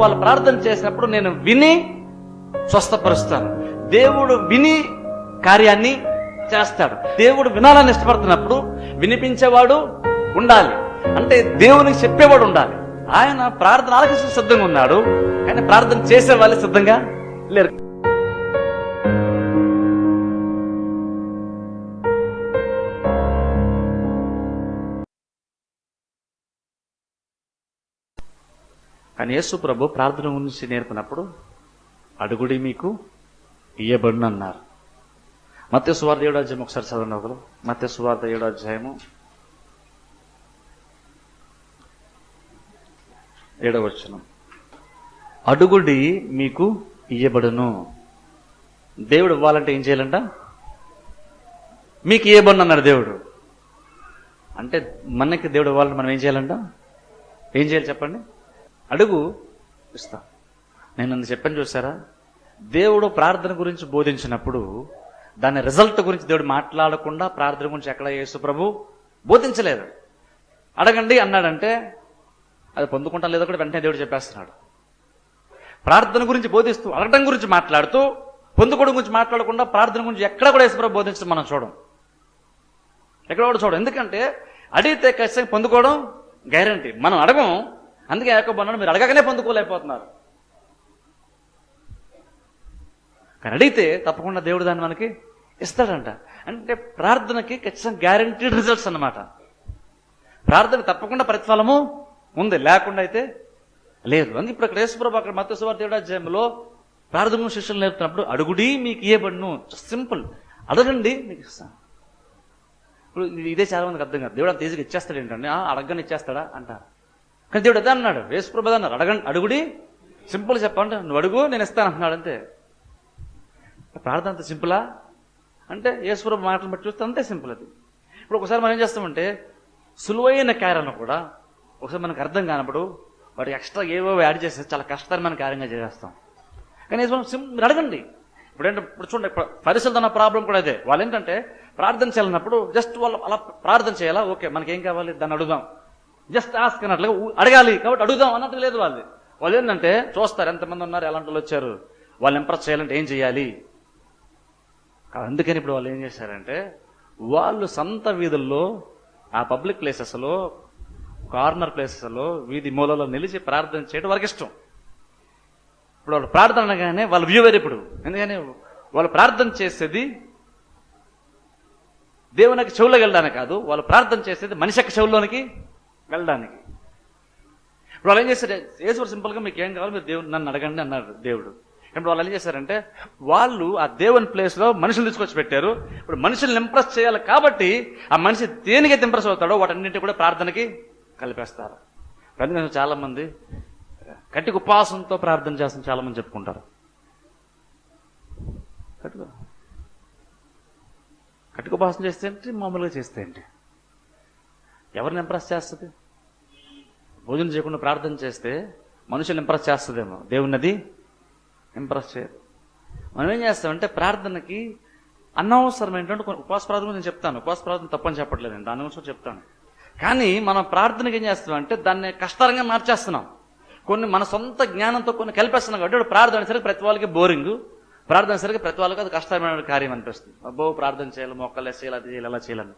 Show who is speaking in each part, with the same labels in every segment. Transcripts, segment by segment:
Speaker 1: వాళ్ళు ప్రార్థన చేసినప్పుడు నేను విని స్వస్థపరుస్తాను. దేవుడు విని కార్యాన్ని చేస్తాడు. దేవుడు వినాలని ఇష్టపడుతున్నప్పుడు వినిపించేవాడు ఉండాలి. అంటే దేవునికి చెప్పేవాడు ఉండాలి. ఆయన ప్రార్థన ఆలకిస్తూ సిద్ధంగా ఉన్నాడు. కానీ ప్రార్థన చేసే వాళ్ళు సిద్ధంగా లేరు. కానీ యేసు ప్రభు ప్రార్థన గురించి నేర్పినప్పుడు అడుగుడి మీకు ఇయ్యబడును అన్నారు మత్స్య సువార్త ఏడో అధ్యాయం ఒకసారి చదవండి ఒకరు. మత్స్య సువార్త ఏడో అధ్యాయము ఏడవ వచనం. అడుగుడి మీకు ఇయ్యబడును. దేవుడు ఇవ్వాలంటే ఏం చేయాలంట? మీకు ఇయ్యబడును అన్నాడు దేవుడు. అంటే మనకి దేవుడు ఇవ్వాలంటే మనం ఏం చేయాలంట? ఏం చేయాలి చెప్పండి? అడుగు ఇస్తా. నేను అందు చెప్పని చూసారా? దేవుడు ప్రార్థన గురించి బోధించినప్పుడు దాని రిజల్ట్ గురించి దేవుడు మాట్లాడకుండా ప్రార్థన గురించి ఎక్కడ యేసు ప్రభు బోధించలేదు. అడగండి అన్నాడంటే అది పొందుకుంటా లేదో కూడా వెంటనే దేవుడు చెప్పేస్తున్నాడు. ప్రార్థన గురించి బోధిస్తూ అడగడం గురించి మాట్లాడుతూ పొందుకోవడం గురించి మాట్లాడకుండా ప్రార్థన గురించి ఎక్కడ కూడా యేసుప్రభు బోధించడం మనం చూడం. ఎక్కడ కూడా చూడం. ఎందుకంటే అడిగితే ఖచ్చితంగా పొందుకోవడం గ్యారంటీ మనం అడగం అందుకే ఏకబన్నాడు మీరు అడగగానే పొందుకోలేకపోతున్నారు. కానీ అడిగితే తప్పకుండా దేవుడు దాన్ని మనకి ఇస్తాడంట. అంటే ప్రార్థనకి ఖచ్చితంగా గ్యారంటీడ్ రిజల్ట్స్ అన్నమాట. ప్రార్థన తప్పకుండా ప్రతిఫలము ఉంది లేకుండా అయితే లేదు. అందుకే ఇప్పుడు అక్కడ యేసుప్రభు అక్కడ మత్స్యవారి సువార్త ప్రార్థన శిష్యులు నేర్పుతున్నప్పుడు అడుగుడి మీకు ఏ ఇయ్యబడును సింపుల్ అడగండి మీకు ఇస్తాను ఇప్పుడు ఇదే చాలా మందికి అర్థం కాదు. దేవుడు అంత ఈజీగా ఇచ్చేస్తాడు ఏంటండి ఆ, అడగని ఇచ్చేస్తాడా? అంటారు. కానీ దేవుడు అదే అన్నాడు. వేసుప్రభద అన్నారు అడగండి అడుగుడి. సింపుల్ చెప్పండి నువ్వు అడుగు నేను ఇస్తాను అంటున్నాడు అంతే. ప్రార్థన అంత సింపులా? అంటే యేసుప్రభు మాటలు బట్టి చూస్తే అంతే సింపుల్ అది. ఇప్పుడు ఒకసారి మనం ఏం చేస్తామంటే సులువైన కార్యాలను కూడా ఒకసారి మనకు అర్థం కానప్పుడు వాటికి ఎక్స్ట్రా ఏవో యాడ్ చేస్తే చాలా కష్టతరమైన కార్యంగా చేసేస్తాం. కానీ యేసు మీరు అడగండి. ఇప్పుడు ఏంటంటే ఇప్పుడు చూడండి పరిస్థితులు ప్రాబ్లం కూడా అదే. వాళ్ళు ఏంటంటే ప్రార్థన చేయాలన్నప్పుడు జస్ట్ వాళ్ళు అలా ప్రార్థన చేయాలా? ఓకే మనకేం కావాలి? దాన్ని అడుగుదాం. జస్ట్ ఆస్క్ అన్నట్లుగా అడగాలి. కాబట్టి అడుగుదాం అన్నట్టు లేదు వాళ్ళు. వాళ్ళు ఏంటంటే చూస్తారు ఎంతమంది ఉన్నారు ఎలాంటి వాళ్ళు వచ్చారు. వాళ్ళు ఇంప్రెస్ చేయాలంటే ఏం చేయాలి? అందుకని ఇప్పుడు వాళ్ళు ఏం చేశారంటే వాళ్ళు సంత వీధుల్లో ఆ పబ్లిక్ ప్లేసెస్లో కార్నర్ ప్లేసెస్లో వీధి మూలలో నిలిచి ప్రార్థన చేయడం వాళ్ళకి ఇష్టం. ఇప్పుడు వాళ్ళు ప్రార్థన అనగానే వాళ్ళ వ్యూ వేరు ఇప్పుడు. ఎందుకని? వాళ్ళు ప్రార్థన చేసేది దేవునికి చెవులోకి వెళ్ళడానికి కాదు. వాళ్ళు ప్రార్థన చేసేది మనిషి యొక్క చెవుల్లోనికి వెళ్ళడానికి. ఇప్పుడు వాళ్ళు ఏం చేశారు? యేసు సింపుల్గా మీకు ఏం కావాలి? మీరు దేవుడు నన్ను అడగండి అన్నారు దేవుడు. ఇప్పుడు వాళ్ళు ఏం చేశారంటే వాళ్ళు ఆ దేవుని ప్లేస్లో మనుషులు తీసుకొచ్చి పెట్టారు. ఇప్పుడు మనుషుల్ని ఇంప్రెస్ చేయాలి కాబట్టి ఆ మనిషి దేనికైతే ఇంప్రెస్ అవుతాడో వాటన్నింటి కూడా ప్రార్థనకి కలిపేస్తారు. అందుకని చాలామంది కట్టి ఉపవాసంతో ప్రార్థన చేస్తాం చాలామంది చెప్పుకుంటారు. కట్టుకో కట్టుకు ఉపవాసం చేస్తే ఏంటి? మామూలుగా చేస్తే ఏంటి? ఎవరిని ఇంప్రెస్ చేస్తుంది? భోజనం చేయకుండా ప్రార్థన చేస్తే మనుషులు ఇంప్రెస్ చేస్తుందేమో. దేవున్నది ఇంప్రెస్ చేయదు. మనం ఏం చేస్తామంటే ప్రార్థనకి అనవసరమైనటువంటి కొన్ని ఉపవాస ప్రార్థన నేను చెప్తాను. ఉపవాస ప్రార్థన తప్పని చెప్పట్లేదు నేను. దాని గురించి చెప్తాను. కానీ మనం ప్రార్థనకి ఏం చేస్తామంటే దాన్ని కష్టంగా మార్చేస్తున్నాం. కొన్ని మన సొంత జ్ఞానంతో కొన్ని కల్పిస్తున్నాం కాబట్టి ప్రార్థన సరికి ప్రతి వాళ్ళకి బోరింగ్ ప్రార్థన సరికి ప్రతి వాళ్ళకి అది కష్టమైన కార్యం అనిపిస్తుంది. అబ్బో ప్రార్థన చేయాలి మొక్కలు చేయాలి అది చేయాలి అలా చేయాలని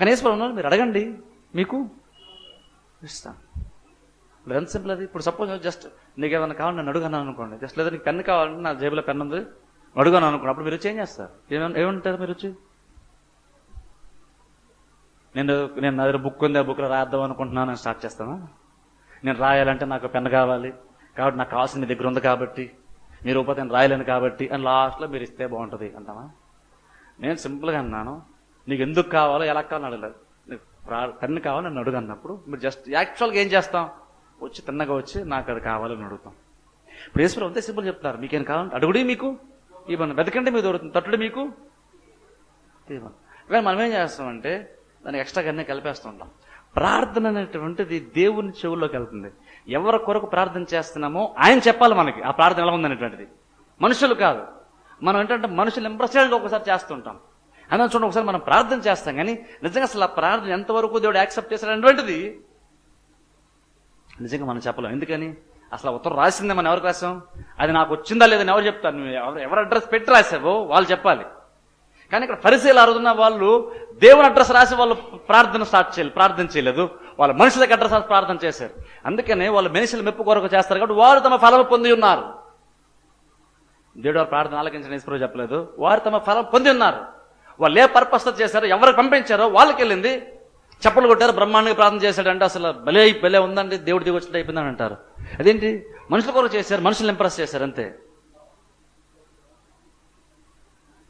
Speaker 1: కనీసం మీరు అడగండి మీకు ఇస్తాను. ఎంత సింపుల్ అది. ఇప్పుడు సపోజ్ జస్ట్ నీకు ఏమైనా కావాలి నేను అడుగున్నాను అనుకోండి. జస్ట్ లేదా నీకు పెన్ను కావాలంటే నా జేబులో పెన్ ఉంది అడుగాను అనుకోండి. అప్పుడు మీరు చేంజ్ ఏం చేస్తారు. ఏమన్నా ఏమంటారు మీరు వచ్చి నేను నేను నా దగ్గర బుక్ ఉంది ఆ బుక్లో రాద్దాం అనుకుంటున్నాను నేను స్టార్ట్ చేస్తాను? నేను రాయాలంటే నాకు పెన్ కావాలి కాబట్టి నాకు కావాల్సిన మీ దగ్గర ఉంది కాబట్టి మీరు ఉపతి నేను రాయలేను కాబట్టి అని లాస్ట్లో మీరు ఇస్తే బాగుంటుంది అంటామా నేను సింపుల్గా అన్నాను నీకు ఎందుకు కావాలో ఎలా కావాలని అడగలేదు. నీకు పెన్ను కావాలి నన్ను అడుగు అన్నప్పుడు మీరు జస్ట్ యాక్చువల్గా ఏం చేస్తాం? వచ్చి తిన్నగా వచ్చి నాకు అది కావాలని అడుగుతాం. ఇప్పుడు ఈశ్వరం అంతే సింపుల్ చెప్తున్నారు. మీకేం కావాలంటే అడుగుడి మీకు ఇవ్వను వెతకండి మీ దొరుకుతుంది తట్టుడు మీకు ఇవ్వను కానీ మనం ఏం చేస్తామంటే దానికి ఎక్స్ట్రా కలిపేస్తుంటాం ప్రార్థన అనేటువంటిది దేవుని చెవుల్లోకి వెళ్తుంది. ఎవరి కొరకు ప్రార్థన చేస్తున్నామో ఆయన చెప్పాలి మనకి. ఆ ప్రార్థన ఎలా ఉందనేటువంటిది మనుషులు కాదు. మనం ఏంటంటే మనుషులు ఇంప్రెస్ చేయడానికి ఒకసారి చేస్తుంటాం అన్న చూడండి ఒకసారి మనం ప్రార్థన చేస్తాం కానీ నిజంగా అసలు ఆ ప్రార్థన ఎంతవరకు దేవుడు యాక్సెప్ట్ చేశాడనేటువంటిది నిజంగా మనం చెప్పలేం. ఎందుకని? అసలు ఉత్తరం రాసిందే మనం ఎవరికి రాసాం? అది నాకు వచ్చిందా లేదని ఎవరు చెప్తారు నువ్వు ఎవరు ఎవరు అడ్రస్ పెట్టి రాసావో వాళ్ళు చెప్పాలి. కానీ ఇక్కడ పరిశీలి ఆ రోజున వాళ్ళు దేవుని అడ్రస్ రాసి వాళ్ళు ప్రార్థన స్టార్ట్ చేయాలి ప్రార్థన చేయలేదు. వాళ్ళ మనుషులకు అడ్రస్ రాసి ప్రార్థన చేశారు. అందుకనే వాళ్ళు మనుషులు మెప్పు కొరకు చేస్తారు కాబట్టి వారు తమ ఫలం పొంది ఉన్నారు. దేవుడు వారు ప్రార్థన ఆలకించిన ఈశ్వరు చెప్పలేదు. వారు తమ ఫలం పొంది ఉన్నారు. వాళ్ళు ఏ పర్పస్తో చేశారో ఎవరికి పంపించారో వాళ్ళకి వెళ్ళింది చెప్పలు కొట్టారు బ్రహ్మాండంగా ప్రార్థన చేశాడంటే అసలు భలే భలే ఉందండి దేవుడు దిగి వచ్చినట్టు అయిపోయిందని అంటారు. అదేంటి? మనుషుల కొరకు చేశారు మనుషులు ఇంప్రెస్ చేశారు అంతే.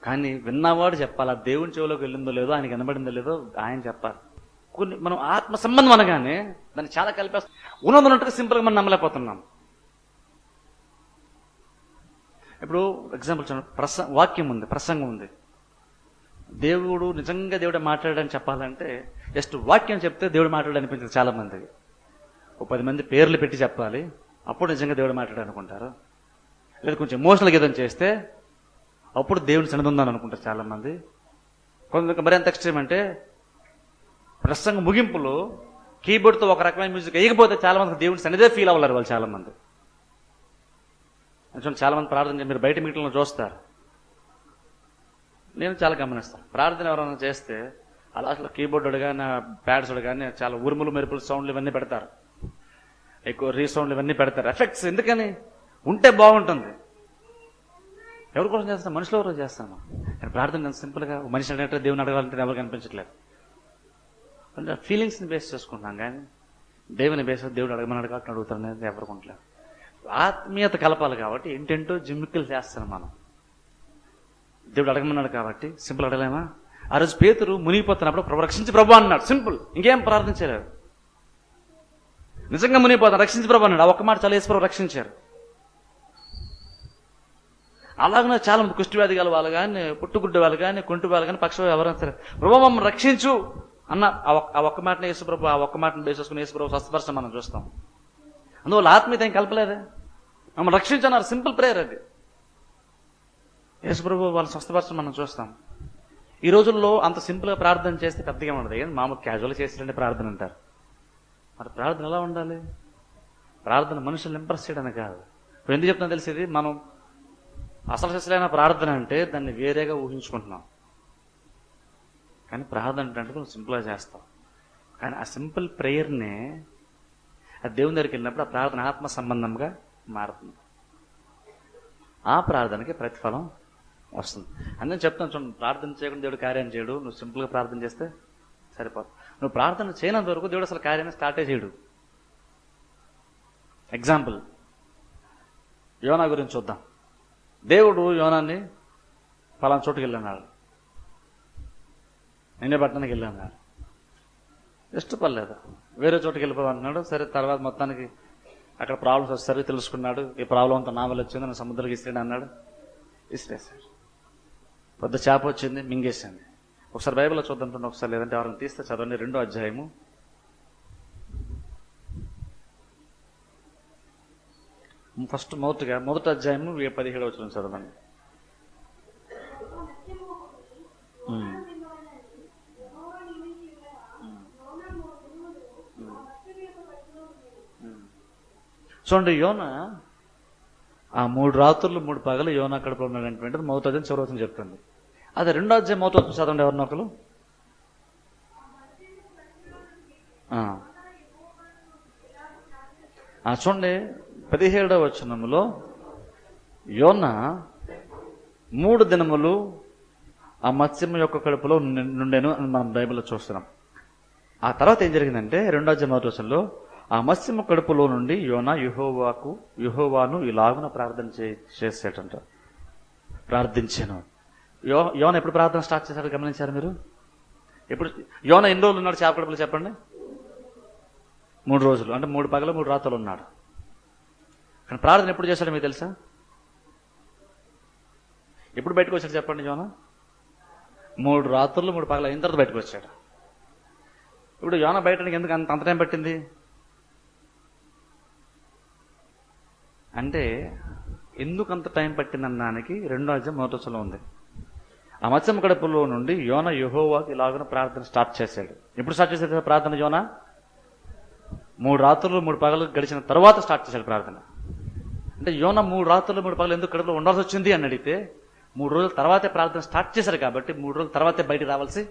Speaker 1: కానీ విన్నవాడు చెప్పాలి ఆ దేవుని చెవిలోకి వెళ్ళిందో లేదో ఆయనకి వినబడిందో లేదో ఆయన చెప్పాలి. కొన్ని మనం ఆత్మ సంబంధం అనగానే దాన్ని చాలా కలిపేస్తాం ఉన్నదన్నట్టుగా సింపుల్గా మనం నమ్మలేకపోతున్నాం. ఇప్పుడు ఎగ్జాంపుల్ చూడండి. ప్రస వాక్యం ఉంది ప్రసంగం ఉంది. దేవుడు నిజంగా దేవుడు మాట్లాడని చెప్పాలంటే జస్ట్ వాక్యం చెప్తే దేవుడు మాట్లాడు అనిపించింది చాలా మందికి ఒక పది మంది పేర్లు పెట్టి చెప్పాలి. అప్పుడు నిజంగా దేవుడు మాట్లాడు అనుకుంటారు లేదా కొంచెం ఎమోషనల్ గీతం చేస్తే అప్పుడు దేవుని సన్నిధి అనుకుంటారు చాలామంది. కొంత మరి ఎంత ఎక్స్ట్రీమ్ అంటే ప్రసంగ ముగింపులో కీబోర్డ్తో ఒక రకమైన మ్యూజిక్ వేయకపోతే చాలా మంది దేవుని సన్నిదే ఫీల్ అవ్వలేరు వాళ్ళు చాలా మంది చాలా మంది ప్రార్థన మీరు బయట మీటింగ్లో చూస్తారు. నేను చాలా గమనిస్తాను. ప్రార్థన ఎవరైనా చేస్తే అలా అసలు కీబోర్డ్ కానీ ప్యాడ్స్ కానీ చాలా ఉరుములు మెరుపులు సౌండ్లు ఇవన్నీ పెడతారు. ఎక్కువ రీసౌండ్లు ఇవన్నీ పెడతారు. ఎఫెక్ట్స్ ఎందుకని? ఉంటే బాగుంటుంది. ఎవరి కోసం చేస్తాం? మనుషుల ఎవరు చేస్తాను నేను ప్రార్థన ఎంత సింపుల్గా మనిషి అడిగినట్టు దేవుని అడగాలంటే ఎవరికి అనిపించట్లేదు. అంటే ఫీలింగ్స్ని బేస్ చేసుకుంటున్నాం కానీ దేవుని బేస్ దేవుడు అడగమని అడగాలని అడుగుతారు అనేది ఎవరికి ఆత్మీయత కలపాలి కాబట్టి ఏంటంటో జిమ్మిక్కులు చేస్తాను మనం. దేవుడు అడగమన్నాడు కాబట్టి సింపుల్ అడగలేమా? ఆ రోజు పేతురు మునిగిపోతున్నప్పుడు ప్రభు రక్షించి ప్రభు అన్నాడు. సింపుల్. ఇంకేం ప్రార్థించలేరు నిజంగా మునిగిపోతాను రక్షించి ప్రభు అన్నాడు. ఆ ఒక్క మాట చాలా ప్రభు రక్షించారు. అలాగనే చాలా మంది కుష్టివ్యాధి గల వాళ్ళు కానీ పుట్టుగుడ్డ వాళ్ళు కానీ కుంటి వాళ్ళు కానీ పక్ష ఎవరైనా సరే ప్రభు మమ్మల్ని రక్షించు అన్న ఆ ఒక్క- మాటని యేసుప్రభు ఆ ఒక్క మాటను బేసేసుకుని యేసుప్రభు స్వస్థపరచడం మనం చూస్తాం. అందువల్ల ఆత్మీయత ఏం కలపలేదే? మమ్మల్ని రక్షించన్నారు. సింపుల్ ప్రేయర్ అది. యేసుప్రభు వాళ్ళు స్వస్థపరచడం మనం చూస్తాం. ఈ రోజుల్లో అంత సింపుల్గా ప్రార్థన చేస్తే పెద్దగా ఉండదు. ఏం మామూలు క్యాజువల్ చేసిరంటే ప్రార్థన అంటారు. మరి ప్రార్థన ఎలా ఉండాలి? ప్రార్థన మనుషులు ఇంప్రెస్ చేయడానికి కాదు. ఇప్పుడు ఎందుకు చెప్తున్నా తెలిసేది మనం అసలు అసలైన ప్రార్థన అంటే దాన్ని వేరేగా ఊహించుకుంటున్నాం. కానీ ప్రార్థన అంటే కొంచెం సింపుల్గా చేస్తాం. కానీ ఆ సింపుల్ ప్రేయర్ని ఆ దేవుని దగ్గరికి వెళ్ళినప్పుడు ఆ ప్రార్థన ఆత్మ సంబంధంగా మారుతుంది. ఆ ప్రార్థనకి ప్రతిఫలం వస్తుంది. అందుకని చెప్తాను చూడండి ప్రార్థన చేయకుండా దేవుడు కార్యం చేయడు. నువ్వు సింపుల్గా ప్రార్థన చేస్తే సరిపోదు. నువ్వు ప్రార్థన చేయనంత వరకు దేవుడు అసలు కార్యాన్ని స్టార్టే చేయడు. ఎగ్జాంపుల్ యోనా గురించి చూద్దాం. దేవుడు యోనాన్ని ఫలానా చోటుకి వెళ్ళన్నాడు. నిన్నే పట్టణానికి వెళ్ళన్నాడు. ఇష్టపడలేదు వేరే చోటుకి వెళ్ళిపోమన్నాడు సరే తర్వాత మొత్తానికి అక్కడ ప్రాబ్లమ్స్ సరే తెలుసుకున్నాడు. ఈ ప్రాబ్లం అంతా నా వల్ల వచ్చింది నన్ను సముద్రానికి ఇస్తాడు అన్నాడు. ఇసిరేసాడు పెద్ద చేప వచ్చింది మింగేసింది. ఒకసారి బైబిల్లో చూద్దాం ఒకసారి లేదంటే ఎవరైనా తీస్తే చదవండి రెండో అధ్యాయము. ఫస్ట్ మొదటిగా మొదటి అధ్యాయము పదిహేడు వచ్చిన చదవండి. చూడండి యోన ఆ మూడు రాత్రులు మూడు పగలు యోన కడుపులో ఉన్నాడటువంటిది మొదటి అధ్యాయం చివరి చెప్తుంది. అదే రెండో అధ్యాయం మొదటి వచనం చదవండి ఎవరినో ఒకరు? చూడండి పదిహేడవ వచనములో యోన మూడు దినములు ఆ మత్స్యం యొక్క కడుపులో నుండేను అని మనం బైబిల్లో చూస్తున్నాం. ఆ తర్వాత ఏం జరిగిందంటే రెండో అధ్యాయం మొదటి వచనంలో ఆ మత్స్యము కడుపులో నుండి యోన యుహోవాకు యుహోవాను ఇలాగున ప్రార్థన చే చేసేటంట. ప్రార్థించాను. యో యోన ఎప్పుడు ప్రార్థన స్టార్ట్ చేశాడు గమనించారు మీరు? ఎప్పుడు యోన ఎన్ని రోజులు ఉన్నాడు? చేప కడుపులో చెప్పండి. మూడు రోజులు. అంటే మూడు పగలు మూడు రాత్రులు ఉన్నాడు. కానీ ప్రార్థన ఎప్పుడు చేశాడు మీకు తెలుసా? ఎప్పుడు బయటకు వచ్చాడు చెప్పండి యోన? మూడు రాత్రులు మూడు పగలు అయిన తర్వాత బయటకు వచ్చాడు. ఇప్పుడు యోన బయటనికి ఎందుకు అంత అంత టైం పట్టింది? అంటే ఎందుకు అంత టైం పట్టిందన్నానికి రెండో అధ్యాయం వచ్చలో ఉంది. ఆ గడపలో కడుపులో నుండి యోన యహోవాకి ఇలాగన ప్రార్థన స్టార్ట్ చేశాడు. ఎప్పుడు స్టార్ట్ చేశాడు ప్రార్థన యోన? మూడు రాత్రులు మూడు పగలు గడిచిన తర్వాత స్టార్ట్ చేశాడు ప్రార్థన. అంటే యోన మూడు రాత్రులు మూడు పగలు ఎందుకు కడుపులో ఉండాల్సి వచ్చింది అని అడిగితే మూడు రోజుల తర్వాతే ప్రార్థన స్టార్ట్ చేశారు కాబట్టి మూడు రోజుల తర్వాతే బయటికి రావాల్సి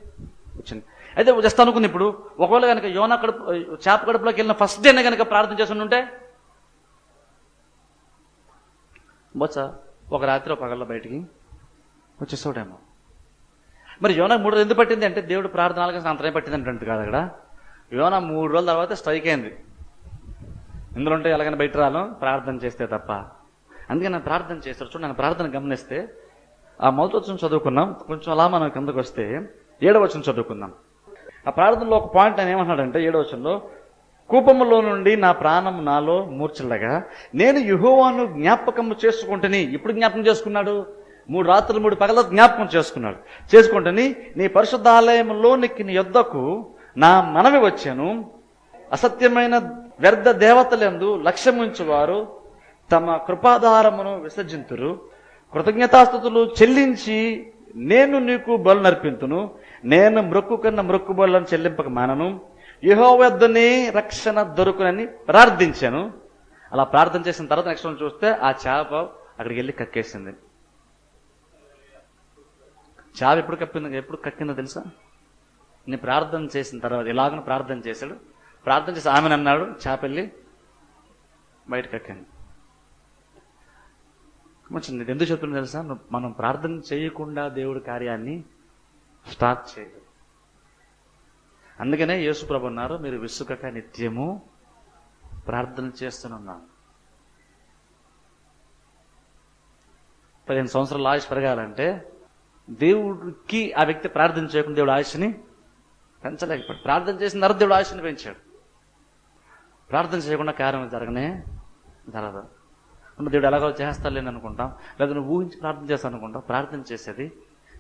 Speaker 1: వచ్చింది. అయితే జస్ట్ అనుకుంది ఇప్పుడు ఒకవేళ కనుక యోన కడుపు చేప కడుపులోకి వెళ్ళిన ఫస్ట్ డేనే కనుక ప్రార్థన చేసి ఉంటే బొచ్చ ఒక రాత్రి ఒక బయటికి వచ్చేసాడేమో మరి యోన మూడు రోజులు ఎందుకు పట్టింది అంటే దేవుడు ప్రార్థన ఆలకించిన అంతనే పట్టింది అంటే కాదు అక్కడ. యోన మూడు రోజుల తర్వాత స్ట్రైక్ అయింది. ఇందులో ఉంటే ఎలాగైనా బయట రాను ప్రార్థన చేస్తే తప్ప. అందుకే నేను ప్రార్థన చేస్తాడు చూడండి నేను ప్రార్థన గమనిస్తే ఆ మొదటి వచ్చిన చదువుకున్నాం. కొంచెం అలా మనం కిందకు వస్తే ఏడవచనం చదువుకుందాం. ఆ ప్రార్థనలో ఒక పాయింట్ ఆయన ఏమన్నాడంటే ఏడవచనంలో కూపములో నుండి నా ప్రాణం నాలో మూర్చలగా నేను యుహోవాను జ్ఞాపకం చేసుకుంటుని. ఇప్పుడు జ్ఞాపకం చేసుకున్నాడు? మూడు రాత్రులు మూడు పగల జ్ఞాపకం చేసుకున్నాడు. చేసుకుంటుని నీ పరిశుద్ధాలయంలోనికి నీ యొద్దకు నా మనవి వచ్చాను. అసత్యమైన వ్యర్థ దేవతలందు లక్ష్యముంచువారు తమ కృపాధారమును విసర్జింతురు. కృతజ్ఞతాస్థుతులు చెల్లించి నేను నీకు బలు నర్పింతును నేను మ్రొక్కు కన్నా మ్రొక్కు బలను చెల్లింపక మానను. యహోవద్దనే రక్షణ దొరుకునని ప్రార్థించాను. అలా ప్రార్థన చేసిన తర్వాత నెక్స్ట్ వన్ చూస్తే ఆ చేప అక్కడికి వెళ్ళి కక్కేసింది. చేప ఎప్పుడు కప్పింది ఎప్పుడు కక్కిందో తెలుసా? నేను ప్రార్థన చేసిన తర్వాత ఇలాగను ప్రార్థన చేశాడు. ప్రార్థన చేసి ఆమెను అన్నాడు చేపల్లి బయట ఎక్కింది కొంచెం నేను ఎందుకు చెప్తున్నా తెలుసా? మనం ప్రార్థన చేయకుండా దేవుడి కార్యాన్ని స్టార్ట్ చేయదు అందుకనే యేసుప్రభు అన్నారు మీరు విసుకక నిత్యము ప్రార్థన చేస్తున్నాను పదిహేను సంవత్సరాల ఆయుష్ పెరగాలంటే దేవుడికి ఆ వ్యక్తి ప్రార్థన చేయకుండా దేవుడు ఆయుష్ని పెంచలేకపోయాడు. ప్రార్థన చేసిన తర్వాత దేవుడు ఆయుష్ని పెంచాడు. ప్రార్థన చేయకుండా కార్యం జరగనే జరగదు. దేవుడు ఎలాగో చేస్తాలేని అనుకుంటాం. లేదా నువ్వు ఊహించి ప్రార్థన చేస్తాను అనుకుంటాం ప్రార్థన చేసేది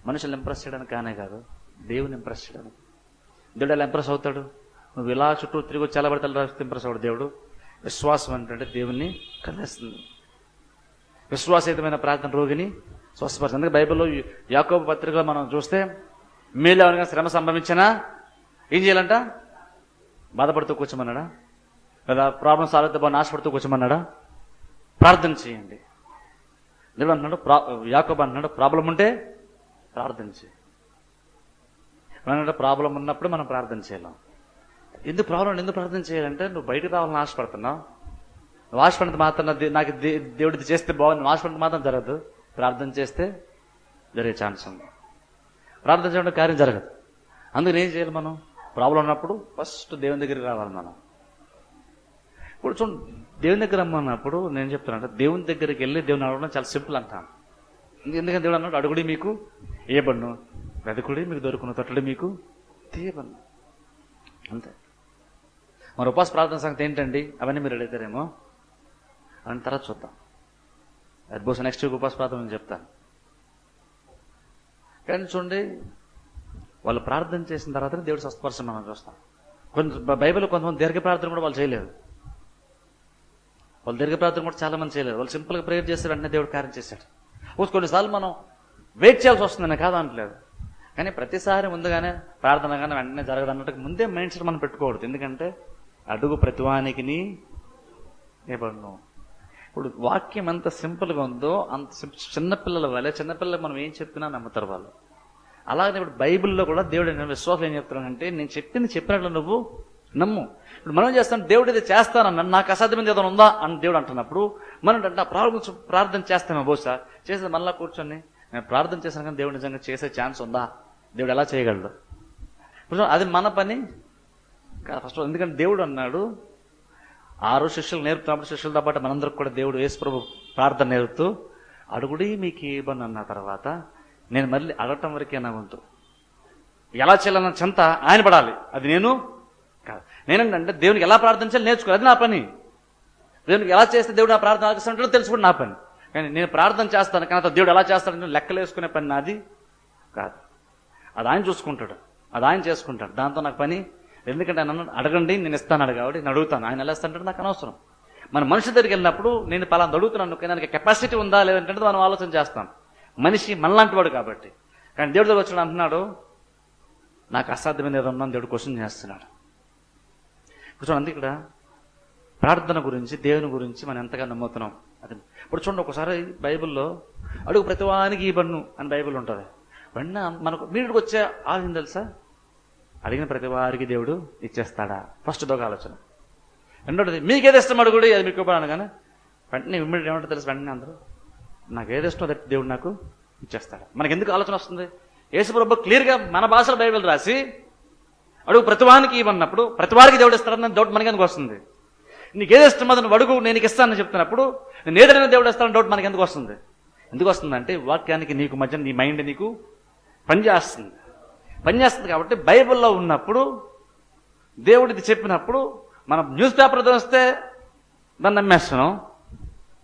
Speaker 1: మనుషులు ఇంప్రెస్ చేయడానికి కానే కాదు. దేవుని ఇంప్రెస్ చేయడానికి. దేవుడు ఎలా ఇంప్రెస్ అవుతాడు? నువ్వు ఇలా చుట్టూ తిరిగి వచ్చి ఎలా ఇంప్రెస్ అవుతాడు దేవుడు? విశ్వాసం ఏంటంటే దేవుణ్ణి కలిస్తుంది విశ్వాసయుతమైన ప్రార్థన రోగిని స్వస్థపరుస్తుంది. అందుకే బైబిల్లో యాకోబ పత్రికలో మనం చూస్తే మీలో ఎవరికైనా శ్రమ సంభవించినా ఏం చేయాలంట? బాధపడుతూ కూర్చోమన్నాడా? లేదా ప్రాబ్లం సాల్వ్ అయితే బాగా నాశపడుతూ కూర్చోమన్నాడా? ప్రార్థన చేయండి. దేవుడు అంటున్నాడు ప్రా యాకోబ అంటున్నాడు ప్రాబ్లం ఉంటే ప్రార్థన చేయండి ఏమైనా ప్రాబ్లం ఉన్నప్పుడు మనం ప్రార్థన చేయలేం. ఎందుకు ప్రాబ్లం? ఎందుకు ప్రార్థన చేయాలంటే నువ్వు బయటకు రావాలని ఆశపడుతున్నావు. నువ్వు ఆశపడినంత మాత్రం నాకు దే- దేవుడిది చేస్తే బాగుంది. నువ్వు ఆశపడినంత మాత్రం జరగదు. ప్రార్థన చేస్తే జరిగే ఛాన్స్ ఉంది. ప్రార్థన చేయడం కార్యం జరగదు. అందుకని ఏం చేయాలి మనం? ప్రాబ్లం ఉన్నప్పుడు ఫస్ట్ దేవుని దగ్గరికి రావాలి మనం. ఇప్పుడు చూడండి దేవుని దగ్గర రమ్మన్నప్పుడు నేను చెప్తాను అంటే దేవుని దగ్గరికి వెళ్ళి దేవుని అడగడం చాలా సింపుల్ అంటాను. ఎందుకంటే దేవుడు అన్నాడు అడుగుడి మీకు ఏ బన్ను వెదకుడే మీకు దొరుకున్న తొట్టడి మీకు తీయబన్న అంతే. మరి ఉపాస ప్రార్థన సంగతి ఏంటండి? అవన్నీ మీరు అడుగుతారేమో? అని తర్వాత చూద్దాం. అది బహుశా నెక్స్ట్ వీక్ ఉపాస ప్రార్థన నేను చెప్తాను. కానీ చూడండి వాళ్ళు ప్రార్థన చేసిన తర్వాత దేవుడు స్వస్థపరచం మనం చూస్తాం. కొంత బైబిల్ కొంతమంది దీర్ఘ ప్రార్థన కూడా వాళ్ళు చేయలేదు. వాళ్ళు దీర్ఘ ప్రార్థన కూడా చాలా మంది చేయలేదు. వాళ్ళు సింపుల్గా ప్రేయర్ చేస్తే వెంటనే దేవుడు కార్యం చేశాడు. కొన్నిసార్లు మనం వెయిట్ చేయాల్సి వస్తుందని కాదనట్లేదు కానీ ప్రతిసారి ముందుగానే ప్రార్థన కానీ వెంటనే జరగదు అన్నట్టు ముందే మైండ్ సెట్ మనం పెట్టుకోకూడదు. ఎందుకంటే అడుగు ప్రతివానికి ఇవ్వను. ఇప్పుడు వాక్యం ఎంత సింపుల్గా ఉందో అంత చిన్నపిల్లల వల్లే చిన్నపిల్లలు మనం ఏం చెప్పినా నమ్ముతారు వాళ్ళు. అలాగే ఇప్పుడు బైబిల్లో కూడా దేవుడు నేను విశ్వాసం ఏం చెప్తున్నానంటే నేను చెప్పింది చెప్పినట్లు నువ్వు నమ్ము. ఇప్పుడు మనం చేస్తాం దేవుడు ఇది చేస్తానన్నాడు నాకు అసాధ్యమైన ఏదైనా ఉందా అని దేవుడు అంటున్నప్పుడు మనం అంటే ప్రార్థన ప్రార్థన చేస్తామో బహుశా. చేసేది మళ్ళా కూర్చొని నేను ప్రార్థన చేశాను కానీ దేవుడు నిజంగా చేసే ఛాన్స్ ఉందా? దేవుడు ఎలా చేయగలడు? ఇప్పుడు అది మన పని. ఫస్ట్ ఎందుకంటే దేవుడు అన్నాడు ఆరు శిష్యులు నేర్పుతున్నప్పుడు శిష్యులతో పాటు మనందరికి కూడా దేవుడు యేసు ప్రభు ప్రార్థన నేర్పుతూ అడుగుడి మీకు ఇవ్వను అన్న తర్వాత నేను మళ్ళీ అడగటం వరకే నా వంతు. ఎలా చేయాలన్న చెంత ఆయన పడాలి. అది నేను కాదు. నేనంటే దేవునికి ఎలా ప్రార్థించాలి నేర్చుకోవాలి. అది నా పని. దేవునికి ఎలా చేస్తే దేవుడు నా ప్రార్థన ఆలకిస్తాడో తెలుసుకోవడం నా పని. కానీ నేను ప్రార్థన చేస్తాను కానీ దేవుడు ఎలా చేస్తాడని లెక్కలు వేసుకునే పని నాది కాదు. అది ఆయన చూసుకుంటాడు. అది ఆయన చేసుకుంటాడు. దాంతో నాకు పని? ఎందుకంటే నన్ను అడగండి నేను ఇస్తాను అడగాడు నేను అడుగుతాను. ఆయన ఎలా ఇస్తానంటే నాకు అనవసరం. మన మనిషి దగ్గరికి వెళ్ళినప్పుడు నేను పలానా అడుగుతున్నాను దానికి కెపాసిటీ ఉందా లేదంటే మనం ఆలోచన చేస్తాం. మనిషి మనలాంటి వాడు కాబట్టి. కానీ దేవుడు దగ్గర వచ్చాడు అంటున్నాడు నాకు అసాధ్యమైన ఏదో ఉందని దేవుడు క్వశ్చన్ చేస్తున్నాడు. ఇప్పుడు చూడండి ఇక్కడ. ప్రార్థన గురించి దేవుని గురించి మనం ఎంతగా నమ్ముతున్నాం. అది ఇప్పుడు చూడండి ఒకసారి బైబిల్లో అడుగు ప్రతివానికి ఈ బన్ను అని బైబిల్ ఉంటుంది. వెన్న మనకు మీడికి వచ్చే ఆలోచన తెలుసా? అడిగిన ప్రతి వారికి దేవుడు ఇచ్చేస్తాడా? ఫస్ట్ దొక ఆలోచన. రెండోది మీకు ఏది ఇష్టం అడుగుడు అది మీకు ఇవ్వబడాను కానీ వెంటనే ఇమ్మీడియట్ ఏమంటే తెలుసు? వెంటనే అందరూ నాకు ఏది ఇష్టం అది దేవుడు నాకు ఇచ్చేస్తాడు. మనకి ఎందుకు ఆలోచన వస్తుంది? యేసుప్రభు క్లియర్గా మన భాషలో బైబిల్ రాసి అడుగు ప్రతివానికి ఇవ్వన్నప్పుడు ప్రతి వారికి దేవుడు ఇస్తాడని డౌట్ మనకి ఎందుకు వస్తుంది? నీకు ఏది ఇష్టం అది నువ్వు అడుగు నేను ఇస్తానని చెప్తున్నప్పుడు నేను ఏదైనా దేవుడు ఇస్తానని డౌట్ మనకి ఎందుకు వస్తుంది? ఎందుకు వస్తుంది అంటే వాక్యానికి నీకు మధ్య నీ మైండ్ నీకు పనిచేస్తుంది. పనిచేస్తుంది కాబట్టి బైబిల్లో ఉన్నప్పుడు దేవుడిది చెప్పినప్పుడు మనం న్యూస్ పేపర్ వస్తే దాన్ని నమ్మేస్తున్నాం.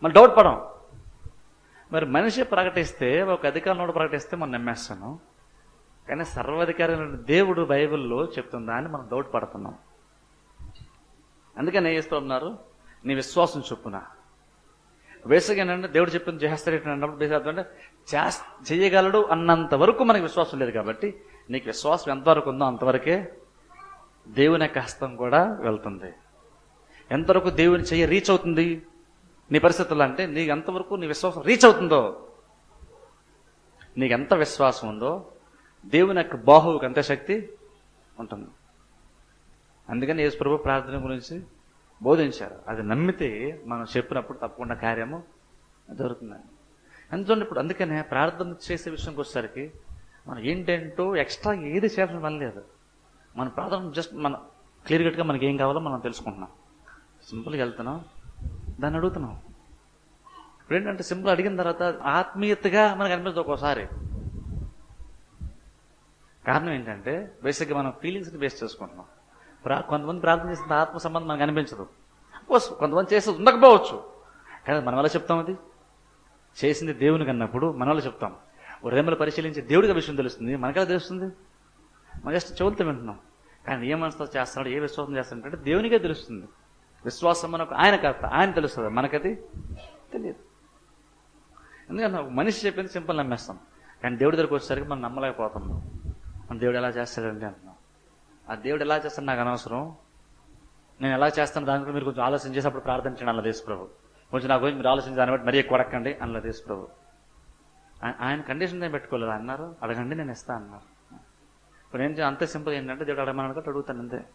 Speaker 1: మనం డౌట్ పడం మరి మనిషి ప్రకటిస్తే ఒక అధికారంలో ప్రకటిస్తే మనం నమ్మేస్తున్నాం. కానీ సర్వాధికారైన దేవుడు బైబిల్లో చెప్తుందా అని మనం డౌట్ పడుతున్నాం. అందుకని ఏం చేస్తూ ఉన్నారు నీ విశ్వాసం చొప్పున. బేసిక్గా ఏంటంటే దేవుడు చెప్పింది చేస్తాడు అన్నప్పుడు బేసిక్ అంటే చేయగలడు అన్నంత వరకు మనకి విశ్వాసం లేదు కాబట్టి నీకు విశ్వాసం ఎంతవరకు ఉందో అంతవరకే దేవుని యొక్క హస్తం కూడా వెళ్తుంది. ఎంతవరకు దేవుని చెయ్యి రీచ్ అవుతుంది నీ పరిస్థితుల్లో అంటే నీకు ఎంతవరకు నీ విశ్వాసం రీచ్ అవుతుందో నీకు ఎంత విశ్వాసం ఉందో దేవుని యొక్క బాహువుకి అంతే శక్తి ఉంటుంది. అందుకని యేసు ప్రభు ప్రార్థన గురించి బోధించారు. అది నమ్మితే మనం చెప్పినప్పుడు తప్పకుండా కార్యము జరుగుతుందండి ఎందుకంటే ఇప్పుడు అందుకనే ప్రార్థన చేసే విషయంకి వచ్చేసరికి మనం ఏంటంటో ఎక్స్ట్రా ఏది చేయాల్సిన పని లేదు. మన ప్రార్థన జస్ట్ మన క్లియర్ కట్గా మనకి ఏం కావాలో మనం తెలుసుకుంటున్నాం. సింపుల్గా వెళ్తున్నాం దాన్ని అడుగుతున్నాం. ఇప్పుడు ఏంటంటే సింపుల్ అడిగిన తర్వాత ఆత్మీయతగా మనకు అనిపిస్తుంది ఒక్కోసారి. కారణం ఏంటంటే బేసిక్గా మనం ఫీలింగ్స్ని బేస్ చేసుకుంటున్నాం. ప్రా కొంతమంది ప్రార్థన చేసిన ఆత్మ సంబంధం మనకు అనిపించదు. కోర్స్ కొంతమంది చేసేది ఉండకపోవచ్చు. కానీ మన వల్ల చెప్తాం అది? చేసింది దేవునికి అన్నప్పుడు మన వల్ల చెప్తాం? హృదయంలో పరిశీలించి దేవుడికి విషయం తెలుస్తుంది. మనకెలా తెలుస్తుంది? మన జస్ట్ చెవులతో వింటున్నాం. కానీ ఏ మనసుతో చేస్తున్నాడు ఏ విశ్వాసం చేస్తాడంటే దేవునికే తెలుస్తుంది. విశ్వాసం మనకు ఆయన కర్త ఆయన తెలుస్తుంది. మనకది తెలియదు. ఎందుకంటే ఒక మనిషి చెప్పింది సింపుల్ నమ్మేస్తాం. కానీ దేవుడి దగ్గరికి వచ్చేసరికి మనం నమ్మలేకపోతున్నాం. మన దేవుడు ఎలా చేస్తాడంటే అంటున్నాం ఆ దేవుడు ఎలా చేస్తాను నాకు అనవసరం? నేను ఎలా చేస్తాను దాని గురించి మీరు కొంచెం ఆలోచన చేసి అప్పుడు ప్రార్థించండి అన్న దేశ ప్రభు. కొంచెం నా గురించి మీరు ఆలోచించి దాన్ని బట్టి మరీ ఎక్కువ అడగండి అన్న దేశ ప్రభు. ఆయన కండిషన్ నేను పెట్టుకోలేదు. అన్నారు అడగండి నేను ఇస్తా అన్నారు. ఇప్పుడు ఏం అంతే సింపుల్ ఏంటంటే దేవుడు అడగమని కూడా అడుగుతాను అంతే.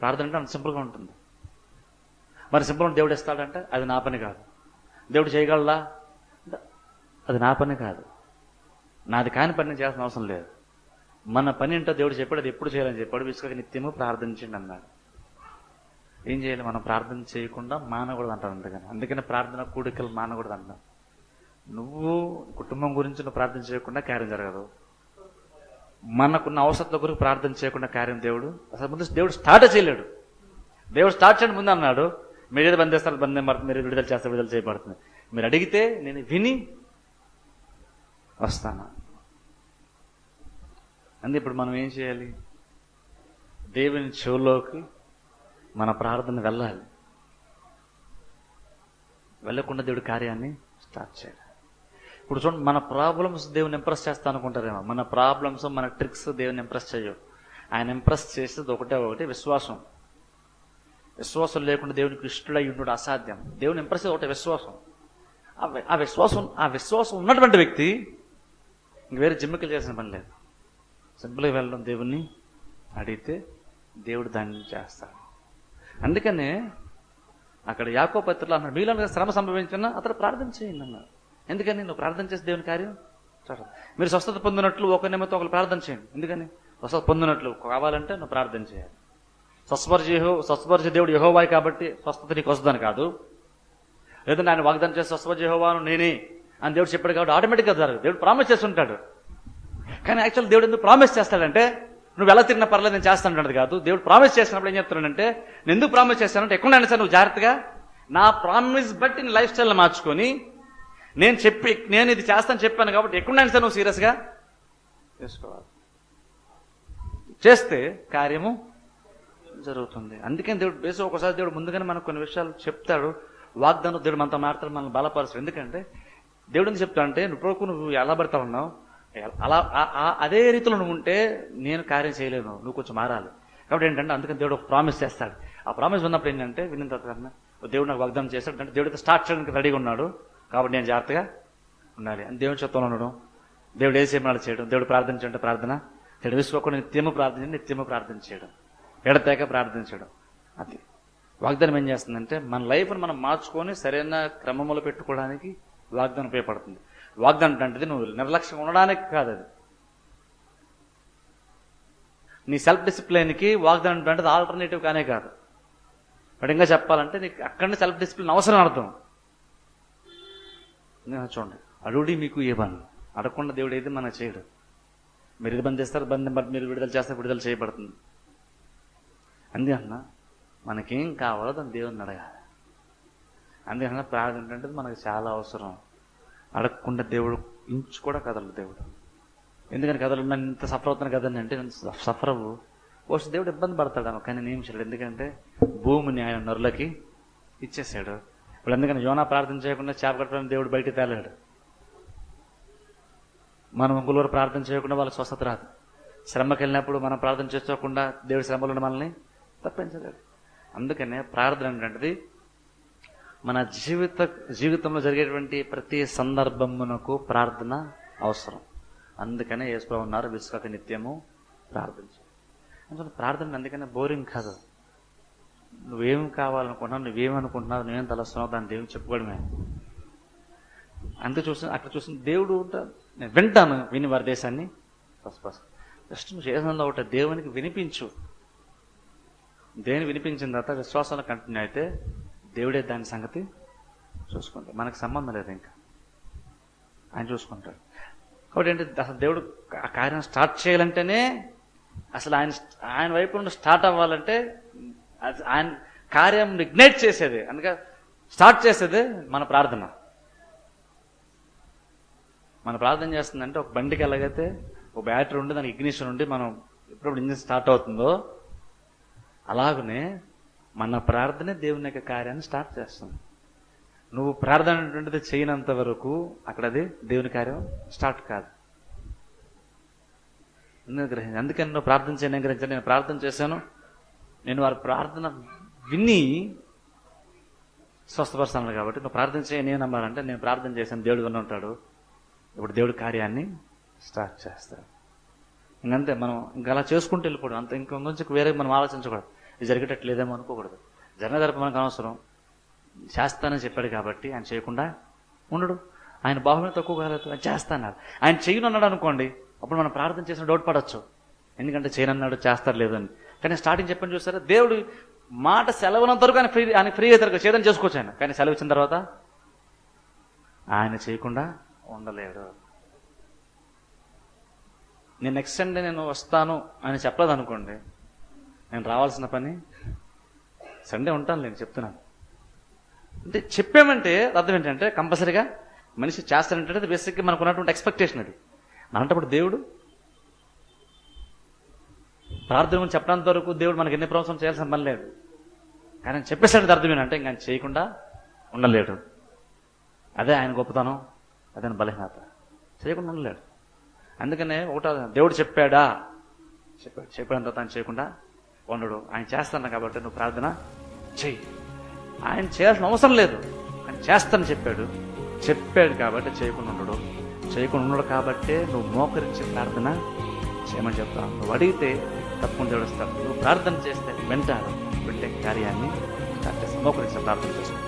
Speaker 1: ప్రార్థన అంటే అంత సింపుల్గా ఉంటుంది. మరి సింపుల్ దేవుడు ఇస్తాడంటే అది నా పని కాదు. దేవుడు చేయగలరా అది నా పని కాదు. నాది కాని పని చేయాల్సిన అవసరం లేదు. మన పని ఏంటో దేవుడు చెప్పాడు అది ఎప్పుడు చేయాలని చెప్పాడు. విసుక నిత్యము ప్రార్థించండి అన్నాడు. ఏం చేయాలి? మనం ప్రార్థన చేయకుండా మానకూడదు అంటారు అందుకని అందుకని ప్రార్థన కూడికలు మానకూడదు అంటాం నువ్వు కుటుంబం గురించి నువ్వు ప్రార్థన చేయకుండా కార్యం జరగదు. మనకున్న అవసరాల గురించి ప్రార్థన చేయకుండా కార్యం దేవుడు. అసలు ముందు దేవుడు స్టార్ట్ చేయలేడు. దేవుడు స్టార్ట్ చేయడం ముందు అన్నాడు మీరు ఏదో బంధిస్తారు బంధం పడుతుంది మీరు విడుదల చేస్తారు విడుదల చేయబడుతుంది. మీరు అడిగితే నేను విని వస్తాను. అంటే ఇప్పుడు మనం ఏం చేయాలి? దేవుని చెవులోకి మన ప్రార్థన వెళ్ళాలి. వెళ్ళకుండా దేవుడి కార్యాన్ని స్టార్ట్ చేయాలి. ఇప్పుడు చూడండి మన ప్రాబ్లమ్స్ దేవుని ఇంప్రెస్ చేస్తా అనుకుంటారేమో. మన ప్రాబ్లమ్స్ మన ట్రిక్స్ దేవుని ఇంప్రెస్ చేయవు. ఆయన ఇంప్రెస్ చేసేది ఒకటే ఒకటి విశ్వాసం. విశ్వాసం లేకుండా దేవునికి ఇష్టడై ఉండడం అసాధ్యం. దేవుని ఇంప్రెస్ ఒకటే విశ్వాసం. ఆ ఆ విశ్వాసం ఆ విశ్వాసం ఉన్నటువంటి వ్యక్తి ఇంక వేరే జిమ్మికలు చేసిన పని లేదు. సింపుల్గా వెళ్ళడం దేవుణ్ణి అడిగితే దేవుడు దాన్ని చేస్తాడు. అందుకనే అక్కడ యాకో పత్రిలో అన్నాడు మీలో శ్రమ సంభవించిన అతడు ప్రార్థన చేయండి అన్నాడు. ఎందుకని? నువ్వు ప్రార్థన చేసి దేవుని కార్యం జరగదు. మీరు స్వస్థత పొందినట్లు ఒక నిమిత్తం ఒకరు ప్రార్థన చేయండి. ఎందుకని? స్వస్థత పొందినట్లు కావాలంటే నువ్వు ప్రార్థన చేయాలి. స్వస్పర్శ యహో స్వస్పర్శ దేవుడు యహోవాయి కాబట్టి స్వస్థత నీకు వస్తుందని కాదు. లేదంటే ఆయన వాగ్దానం చేసి స్వస్పర్శ యహోవాను నేనే అని దేవుడు చెప్పాడు కాబట్టి ఆటోమేటిక్గా జరగదు. దేవుడు ప్రామిస్ చేస్తుంటాడు. కానీ యాక్చువల్ దేవుడు ఎందుకు ప్రామిస్ చేస్తాడంటే నువ్వు ఎలా తిరిగినా పర్లేదు నేను చేస్తాను కాదు. దేవుడు ప్రామిస్ చేసినప్పుడు ఏం చెప్తున్నాడంటే నేను ఎందుకు ప్రామిస్ చేస్తానంటే ఎక్కడైనా సార్ నువ్వు జాగ్రత్తగా నా ప్రామిస్ బట్టి నీ లైఫ్ స్టైల్ మార్చుకొని నేను చెప్పి నేను ఇది చేస్తాను చెప్పాను కాబట్టి ఎక్కడైనా సార్ నువ్వు సీరియస్గా చేసుకోవాలి. చేస్తే కార్యము జరుగుతుంది. అందుకని దేవుడు బేసి ఒకసారి దేవుడు ముందుగానే మనకు కొన్ని విషయాలు చెప్తాడు. వాగ్దానం దేవుడు మనతో మాట్లాడు మనల్ని బలపరచు ఎందుకంటే దేవుడు ఎందుకు చెప్తా అంటే ఇప్పుడు నువ్వు ఎలా పడతా ఉన్నావు? అలా అదే రీతిలో నువ్వు ఉంటే నేను కార్యం చేయలేను నువ్వు కొంచెం మారాలి. కాబట్టి ఏంటంటే అందుకని దేవుడు ఒక ప్రామిస్ చేస్తాడు. ఆ ప్రామిస్ ఉన్నప్పుడు ఏంటంటే విన్న తర్వాత కన్నా, దేవుడు నాకు వాగ్దానం చేస్తాడు అంటే దేవుడితో స్టార్ట్ చేయడానికి రెడీగా ఉన్నాడు. కాబట్టి నేను జాగ్రత్తగా ఉండాలి. అని దేవుని చెప్తాను ఉండడం దేవుడు ఏ చేయమని చేయడం దేవుడు ప్రార్థించంటే ప్రార్థన. దేవుడు విసుకోకుండా నిత్యము ప్రార్థన నిత్యము ప్రార్థన చేయడం. ఎడతేక చేయడం. అది. వాగ్దానం ఏం చేస్తుందంటే మన లైఫ్ను మనం మార్చుకొని సరైన క్రమంలో పెట్టుకోవడానికి వాగ్దానం ఉపయోగపడుతుంది. వాగ్దానం అంటే నువ్వు నిర్లక్ష్యం ఉండడానికి కాదు అది. నీ సెల్ఫ్ డిసిప్లిన్కి వాగ్దానం అంటే ఆల్టర్నేటివ్ కానే కాదు. బట్ ఇంకా చెప్పాలంటే నీకు అక్కడనే సెల్ఫ్ డిసిప్లిన్ అవసరం అర్థం. నేను చూడండి అడుగుడి మీకు ఏ పని? అడగకుండా దేవుడు ఏది మనకు చేయడు. మీరు ఇది బంద్ చేస్తారు బంద్ మీరు విడుదల చేస్తారు విడుదల చేయబడుతుంది. అందుకన్నా మనకేం కావాలో దాన్ని దేవుడిని అడగాలి. అందుకన్నా ప్రార్థన అంటే మనకు చాలా అవసరం. అడగకుండా దేవుడు ఇంచు కూడా కదలడు దేవుడు. ఎందుకని కథలు నన్ను ఇంత సఫర్ అవుతున్నా కదండి అంటే నేను సఫర్ అవ్వు పోస్ట్ దేవుడు ఇబ్బంది పడతాడు కానీ నేను చేయడు ఎందుకంటే భూమిని ఆయన నరులకి ఇచ్చేసాడు ఇప్పుడు ఎందుకని యోనా ప్రార్థన చేయకుండా చేప కట్టడానికి దేవుడు బయట తేలాడు. మనం ఇంకొకరు ప్రార్థన చేయకుండా వాళ్ళకి స్వస్థత రాదు. శ్రమకి వెళ్ళినప్పుడు మనం ప్రార్థన చేసుకోకుండా దేవుడి శ్రమలను మనల్ని తప్పించలేడు. అందుకనే ప్రార్థన అంటే మన జీవిత జీవితంలో జరిగేటువంటి ప్రతి సందర్భమునకు ప్రార్థన అవసరం. అందుకనే యేసుప్రభు ఉన్నారు విశ్వక నిత్యము ప్రార్థించు. అందుకని ప్రార్థన అందుకనే బోరింగ్ కాదు. నువ్వేం కావాలనుకుంటున్నావు నువ్వేమనుకుంటున్నావు నువ్వేం తలస్తున్నావు దాన్ని దేవుని చెప్పుకోవడమే. అంత చూసిన అక్కడ చూసిన దేవుడు నేను వింటాను విని వారి దేశాన్ని ఫస్ట్ ఫస్ట్ జస్ట్ నువ్వు చేసిన ఒకటి దేవునికి వినిపించు. దేని వినిపించిన తర్వాత విశ్వాసంలో కంటిన్యూ అయితే దేవుడే దాని సంగతి చూసుకుంటాడు. మనకు సంబంధం లేదు ఇంకా. ఆయన చూసుకుంటాడు. కాబట్టి ఏంటి అసలు దేవుడు ఆ కార్యం స్టార్ట్ చేయాలంటేనే అసలు ఆయన ఆయన వైపు నుండి స్టార్ట్ అవ్వాలంటే ఆయన కార్యం ఇగ్నైట్ చేసేది. అందుకే స్టార్ట్ చేసేది మన ప్రార్థన. మన ప్రార్థన చేస్తుందంటే ఒక బండికి ఎలాగైతే ఒక బ్యాటరీ ఉండి దానికి ఇగ్నిషన్ ఉండి మనం ఎప్పుడప్పుడు ఇంజిన్ స్టార్ట్ అవుతుందో అలాగనే మన ప్రార్థనే దేవుని యొక్క కార్యాన్ని స్టార్ట్ చేస్తుంది. నువ్వు ప్రార్థన అటువంటిది చేయనంత వరకు అక్కడ అది దేవుని కార్యం స్టార్ట్ కాదు. గ్రహించి అందుకని నువ్వు ప్రార్థన చేయని గ్రహించాను నేను ప్రార్థన చేశాను. నేను వారి ప్రార్థన విని స్వస్థపరుస్తాను కాబట్టి నువ్వు ప్రార్థన చేయని ఏం నమ్మాలంటే నేను ప్రార్థన చేశాను. దేవుడు విని ఉంటాడు. ఇప్పుడు దేవుడి కార్యాన్ని స్టార్ట్ చేస్తాడు. ఇంకంతే మనం ఇంకా అలా చేసుకుంటూ వెళ్ళిపోవడం. అంత ఇంకొక వేరే మనం ఆలోచించకూడదు. జరిగేటట్లేదేమో అనుకోకూడదు. జరిగిన తరపు మనకు అనవసరం. చేస్తానని చెప్పాడు కాబట్టి ఆయన చేయకుండా ఉండడు. ఆయన బాహుల్యం తక్కువ కాలేదు. ఆయన చేస్తాన్నారు. ఆయన చేయనున్నాడు అనుకోండి అప్పుడు మనం ప్రార్థన చేసిన డౌట్ పడవచ్చు ఎందుకంటే చేయనన్నాడు చేస్తారు లేదని కానీ స్టార్టింగ్ చెప్పని చూస్తారా దేవుడు మాట సెలవునంత వరకు ఆయన ఫ్రీ ఆయన ఫ్రీ అవుతారు చేయదని చేసుకోవచ్చు ఆయన. కానీ సెలవు ఇచ్చిన తర్వాత ఆయన చేయకుండా ఉండలేడు. నేను నెక్స్ట్ సండే నేను వస్తాను అని చెప్పలేదు అనుకోండి నేను రావాల్సిన పని? సండే ఉంటాను నేను చెప్తున్నాను. అంటే చెప్పామంటే అర్థం ఏంటంటే కంపల్సరీగా మనిషి చేస్తానంటే బేసిక్గా మనకు ఉన్నటువంటి ఎక్స్పెక్టేషన్ అది. అలాంటప్పుడు దేవుడు ప్రార్థన చెప్పడానికి వరకు దేవుడు మనకి ఎన్ని ప్రవసం చేయాల్సిన పని లేదు. కానీ ఆయన చెప్పేసాడు అర్థం ఏంటంటే ఇంకా ఆయన చేయకుండా ఉండలేడు. అదే ఆయన గొప్పతనం అదే బలహీనత. చేయకుండా ఉండలేడు. అందుకనే ఒకటో దేవుడు చెప్పాడా? చెప్పాడు. చెప్పిన తర్వాత ఆయన చేయకుండా ఉండడు. ఆయన చేస్తాను కాబట్టి నువ్వు ప్రార్థన చెయ్యి. ఆయన చేయాల్సిన అవసరం లేదు. ఆయన చేస్తానని చెప్పాడు. చెప్పాడు కాబట్టి చేయకుండా ఉండడు. చేయకుండా ఉండడు కాబట్టే నువ్వు మోకరించి ప్రార్థన చేయమని చెప్తాను నువ్వు అడిగితే తప్పకుండా దేవుడు నువ్వు ప్రార్థన చేస్తే వింటాడు వింటే కార్యాన్ని స్టార్ట్ మోకరించి ప్రార్థన చేస్తాను